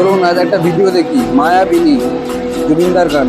চলুন আজ একটা ভিডিও দেখি। মায়াবিনী জুবিনদার গান।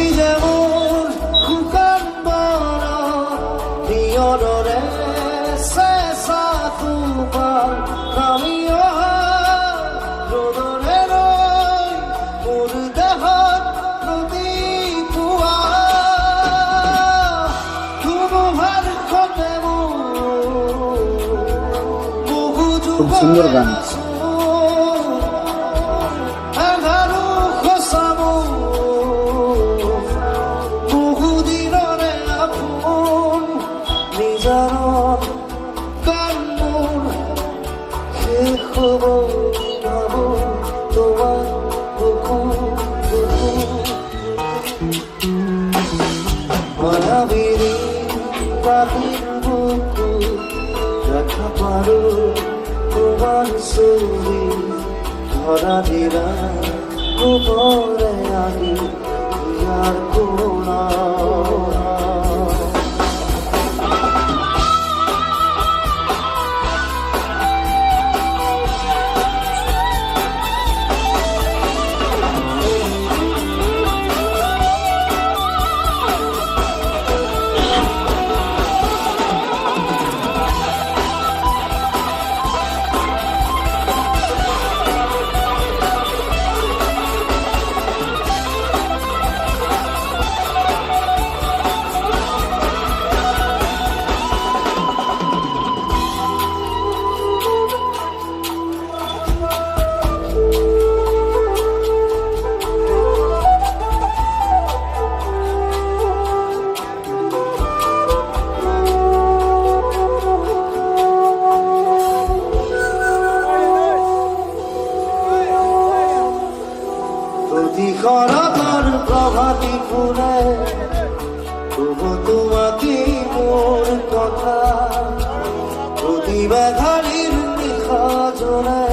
সুন্দর গান। ধরা দিলা কুবরে আমি আর কোনা প্রতিকরতর প্রভাতী ফুলে তবু তোমাকে মোর কথা প্রতিবাধারীর নিখা জোরে।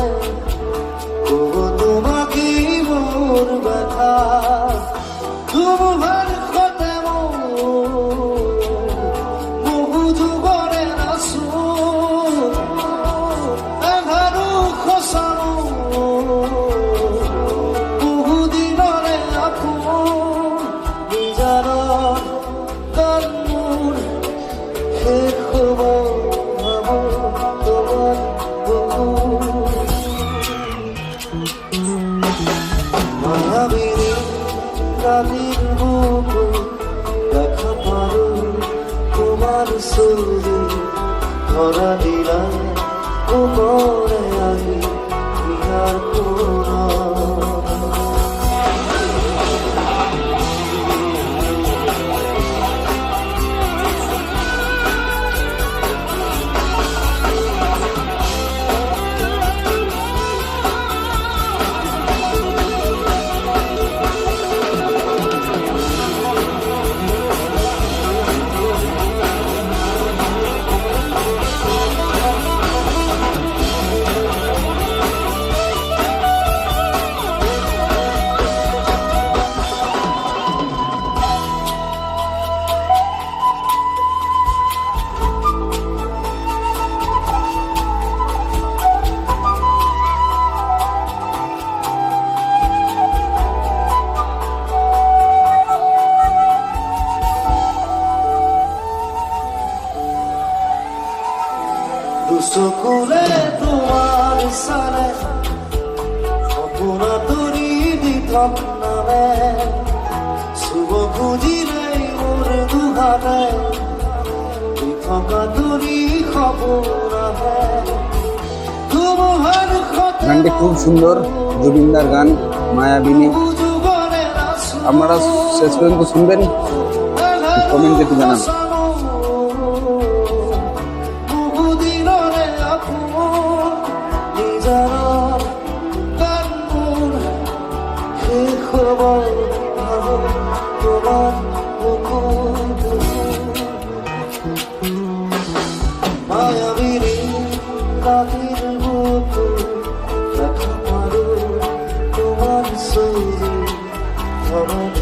চকুলে তোমাৰ চালে সপোনা তৰি দিঠক নামে খুজিলে দুহাতে তুই থকা আহে। তোমার গানটি খুব সুন্দর জুবিনদার গান মায়াবিনী। আপনারা শেষ পর্যন্ত শুনবেন কমেন্টে জানান। দেখা পারো তোমার সৌরে ধরণী